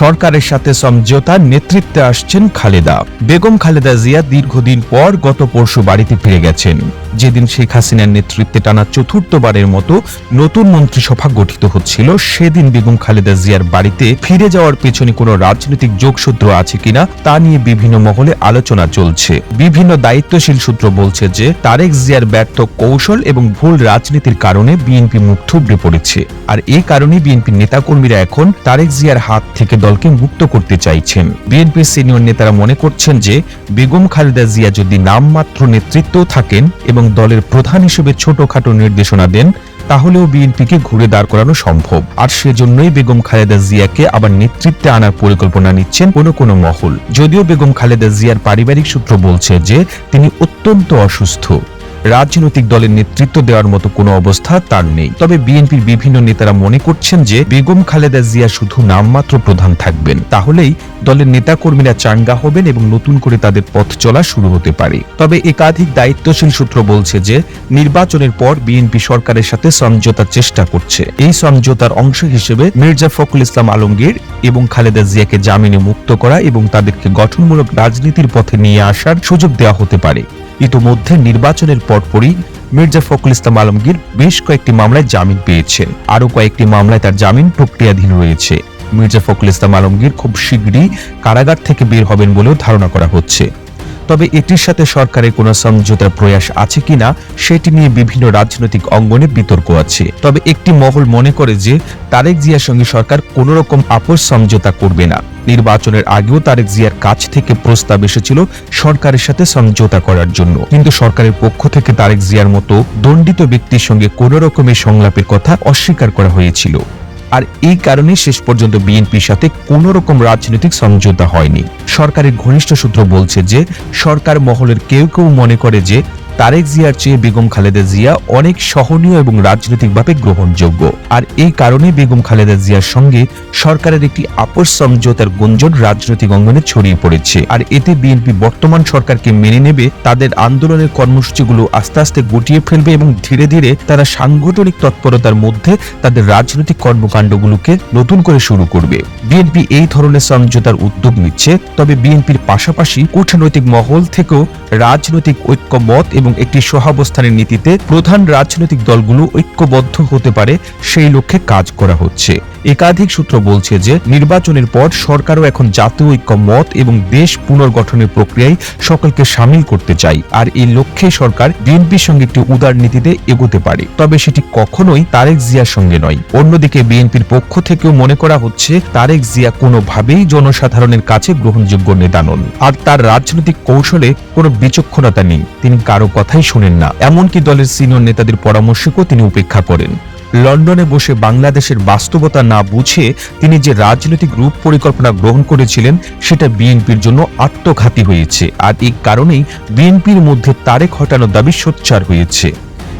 সরকারের সাথে সমঝোতার নেতৃত্বে আসছেন খালেদা। বেগম খালেদা জিয়া দীর্ঘদিন পর গত পরশু বাড়িতে ফিরে গেছেন। যেদিন শেখ হাসিনার নেতৃত্বে টানা চতুর্থবারের মতো নতুন মন্ত্রিসভা গঠিত হচ্ছিল, সেদিন বেগম খালেদা জিয়ার বাড়িতে ফিরে যাওয়ার পেছনে কোনো রাজনৈতিক যোগসূত্র আছে কিনা তা নিয়ে বিভিন্ন মহলে আলোচনা চলছে। বিভিন্ন দায়িত্বশীল সূত্র বলছে যে, তারেক জিয়ার ব্যর্থ কৌশল এবং ভুল রাজনীতির কারণে বিএনপি মুখ থুবড়ে পড়েছে। আর এই কারণে বিএনপির নেতাকর্মীরা এখন তারেক জিয়ার হাত থেকে দলকে মুক্ত করতে চাইছেন। বিএনপির সিনিয়র নেতারা মনে করছেন যে, বেগম খালেদা জিয়া যদি নামমাত্র নেতৃত্বও থাকেন এবং দলের প্রধান হিসেবে ছোটখাটো নির্দেশনা দেন, তাহলেও বিএনপিকে ঘুরে দাঁড় করানো সম্ভব। আর সেজন্যই বেগম খালেদা জিয়াকে আবার নেতৃত্বে আনার পরিকল্পনা নিচ্ছেন কোনো কোনো মহল। যদিও বেগম খালেদা জিয়ার পারিবারিক সূত্র বলছে যে, তিনি অত্যন্ত অসুস্থ। রাজনৈতিক দলের নেতৃত্ব দেওয়ার মতো কোনো অবস্থা তার নেই। তবে বিএনপির বিভিন্ন নেতারা মনে করছেন যে বেগম খালেদা জিয়া শুধু নামমাত্র প্রধান থাকবেন। তাহলেই দলের নেতাকর্মীরা চাঙ্গা হবেন এবং নতুন করে তাদের পথ চলা শুরু হতে পারে। তবে একাধিক দায়িত্বশীল সূত্র বলছে যে নির্বাচনের পর বিএনপি সরকারের সাথে সমঝোতার চেষ্টা করছে। এই সমঝোতার অংশ হিসেবে মির্জা ফখরুল ইসলাম আলমগীর এবং খালেদা জিয়াকে জামিনে মুক্ত করা এবং তাদেরকে গঠনমূলক রাজনীতির পথে নিয়ে আসার সুযোগ দেওয়া হতে পারে। ইতোমধ্যে নির্বাচনের পরপরই মির্জা ফখরুল ইসলাম আলমগীর বেশ কয়েকটি মামলায় জামিন পেয়েছেন আরও কয়েকটি মামলায় তার জামিন প্রক্রিয়াধীন রয়েছে। মির্জা ফখরুল ইসলাম আলমগীর খুব শীঘ্রই কারাগার থেকে বের হবেন বলেও ধারণা করা হচ্ছে। তবে এটির সাথে সরকারের কোনো সমঝোতার প্রয়াস আছে কিনা সেটি নিয়ে বিভিন্ন রাজনৈতিক অঙ্গনে বিতর্ক আছে। তবে একটি মহল মনে করে যে তারেক জিয়ার সঙ্গে সরকার কোনো রকম আপোষ সমঝোতা করবে না। নির্বাচনের আগেও তারেক জিয়ার কাছ থেকে প্রস্তাব এসেছিল সরকারের সাথে সমঝোতা করার জন্য। কিন্তু সরকারের পক্ষ থেকে তারেক জিয়ার মতো দণ্ডিত ব্যক্তির সঙ্গে কোনো রকমের সংলাপের কথা অস্বীকার করা হয়েছিল। আর এই কারণে শেষ পর্যন্ত বিএনপির সাথে কোনো রকম রাজনৈতিক সমঝোতা হয়নি। সরকারের ঘনিষ্ঠ সূত্র বলছে যে, সরকার মহলের কেউ কেউ মনে করে যে তারেক জিয়ার চেয়ে বেগম খালেদা জিয়া অনেক সহনীয় এবং রাজনৈতিকভাবে গ্রহণযোগ্য। আর এই কারণে বেগম খালেদা জিয়ার সঙ্গে সরকারের একটি আপোষ সমঝোতার গুঞ্জন রাজনৈতিক অঙ্গনে ছড়িয়ে পড়েছে। আর এতে বিএনপি বর্তমান সরকারকে মেনে নেবে, তাদের আন্দোলনের কর্মসূচিগুলো আস্তে আস্তে গুটিয়ে ফেলবে এবং ধীরে ধীরে তারা সাংগঠনিক তৎপরতার মধ্যে তাদের রাজনৈতিক কর্মকাণ্ডগুলোকে নতুন করে শুরু করবে। বিএনপি এই ধরনের সমঝোতার উদ্যোগ নিচ্ছে, তবে বিএনপির পাশাপাশি কূটনৈতিক মহল থেকেও রাজনৈতিক ঐক্যমত এবং একটি সহাবস্থানের নীতিতে প্রধান রাজনৈতিক দলগুলো ঐক্যবদ্ধ হতে পারে, সেই লক্ষ্যে কাজ করা হচ্ছে। একাধিক সূত্র বলছে যে, নির্বাচনের পর সরকারও এখন জাতীয় ঐক্যমত এবং দেশ পুনর্গঠনের প্রক্রিয়ায় সকলকে সামিল করতে চাই আর এই লক্ষ্যে সরকার বিএনপির সঙ্গে একটি উদার নীতিতে এগোতে পারে। তবে সেটি কখনোই তারেক জিয়ার সঙ্গে নয়। অন্যদিকে বিএনপির পক্ষ থেকেও মনে করা হচ্ছে, তারেক জিয়া কোনোভাবেই জনসাধারণের কাছে গ্রহণযোগ্য নেতা নন। আর তার রাজনৈতিক কৌশলে কোনো বিচক্ষণতা নেই। তিনি কারও কথাই শোনেন না। এমনকি দলের সিনিয়র নেতাদের পরামর্শকেও তিনি উপেক্ষা করেন। লন্ডনে বসে বাংলাদেশের বাস্তবতা না বুঝে তিনি যে রাজনৈতিক রূপ পরিকল্পনা গ্রহণ করেছিলেন, সেটা বিএনপির জন্য আত্মঘাতী হয়েছে। আর এই কারণেই বিএনপির মধ্যে তারেক হটানোর দাবি সোচ্চার হয়েছে।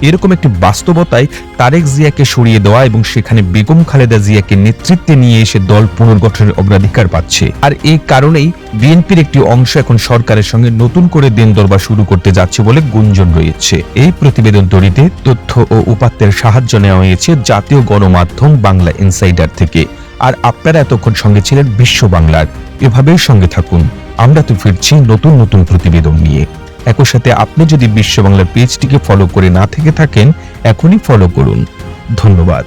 এরকম একটি বাস্তবতায় তারেক জিয়াকে সরিয়ে দেওয়া এবং সেখানে বেগম খালেদা জিয়াকে নেতৃত্বে নিয়ে এসে দল পুনর্গঠনের অগ্রাধিকার পাচ্ছে। আর এই কারণেই বিএনপির একটি অংশ এখন সরকারের সঙ্গে নতুন করে দেন দরবার শুরু করতে যাচ্ছে বলে গুঞ্জন রয়েছে। এই প্রতিবেদন তৈরিতে তথ্য ও উপাত্তের সাহায্য নেওয়া হয়েছে জাতীয় গণমাধ্যম বাংলা ইনসাইডার থেকে। আর আপনারা এতক্ষণ সঙ্গে ছিলেন বিশ্ব বাংলার। এভাবেই সঙ্গে থাকুন। আমরা তো ফিরছি নতুন নতুন প্রতিবেদন নিয়ে। একই সাথে আপনি যদি বিশ্ব বাংলার পেজটিকে ফলো করে না থেকে থাকেন, এখনই ফলো করুন। ধন্যবাদ।